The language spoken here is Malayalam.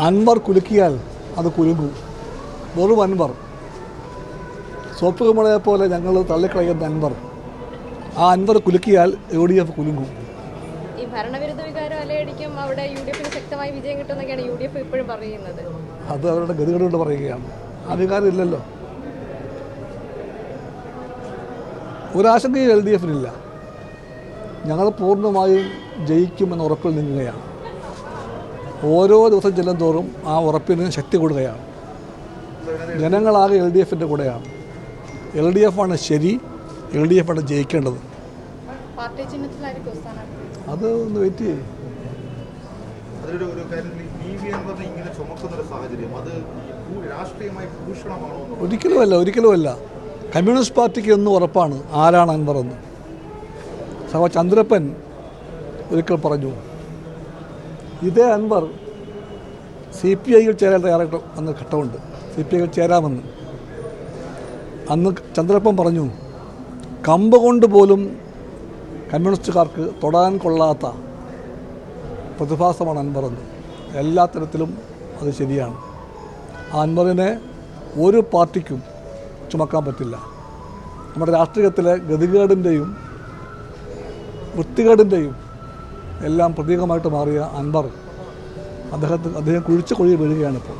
അൻവർ കുലുക്കിയാൽ അത് കുലുങ്ങും. വെറും അൻവർ. സോപ്പ് കുമ്പളയെ പോലെ ഞങ്ങൾ തള്ളിക്കളയുന്ന അൻവർ. ആ അൻവർ കുലുക്കിയാൽ യു ഡി എഫ് കുലുങ്ങും. ഈ ഭരണവിരുദ്ധ വികാരം അലയടിക്കും അവിടെ യു ഡി എഫിന് ശക്തമായ വിജയം കിട്ടുമെന്നൊക്കെയാണ് യു ഡി എഫ് ഇപ്പോഴും പറയുന്നത്. അത് അവരുടെ ഗതികേട് കൊണ്ട് പറയുകയാണ് അധികാരം ഇല്ലല്ലോ ഒരാശങ്കയും എൽ ഡി എഫിനില്ല ഞങ്ങൾ പൂർണമായും ജയിക്കുമെന്ന് ഉറപ്പിൽ നിൽക്കുകയാണ്. ഓരോ ദിവസം ചെല്ലും തോറും ആ ഉറപ്പിന് ശക്തി കൂടുകയാണ്. ജനങ്ങളാകെ എൽ ഡി എഫിന്റെ കൂടെയാണ്. എൽ ഡി എഫ് ആണ് ശരി എൽ ഡി എഫ് ആണ് ജയിക്കേണ്ടത് അത് ഒന്ന് വെയിറ്റ് ചെയ്യും. അതിലൊരു ഒരു ഇങ്ങനെ ഒരു സാഹചര്യം. അത് ഭൂ- രാഷ്ട്രീയമായി ഭൂഷണമാണോ എന്ന് ഒരിക്കലുമല്ല ഒരിക്കലുമല്ല. കമ്മ്യൂണിസ്റ്റ് പാർട്ടിക്ക് എന്നും ഉറപ്പാണ് ആരാണ് അൻവർ എന്ന്. സഹ ചന്ദ്രപ്പൻ ഒരിക്കൽ പറഞ്ഞു ഇതേ അൻവർ സി പി ഐയിൽ ചേരാൻ തയ്യാറായിട്ട് വന്ന ഘട്ടമുണ്ട്. സി പി ഐയിൽ ചേരാമെന്ന്. അന്ന് ചന്ദ്രപ്പൻ പറഞ്ഞു കമ്പ് കൊണ്ട് പോലും കമ്മ്യൂണിസ്റ്റുകാർക്ക് തൊടാൻ കൊള്ളാത്ത പ്രതിഭാസമാണ് അൻവർ എന്ന്. എല്ലാ തരത്തിലും അത് ശരിയാണ്. ആ അൻവറിനെ ഒരു പാർട്ടിക്കും ചുമക്കാൻ പറ്റില്ല. നമ്മുടെ രാഷ്ട്രീയത്തിലെ ഗതികേടിന്റെയും വൃത്തികേടിന്റെയും എല്ലാം പ്രതീകമായിട്ട് മാറിയ അൻവർ. അദ്ദേഹത്തിന് അദ്ദേഹം കുഴിച്ച കുഴി വീഴുകയാണിപ്പോൾ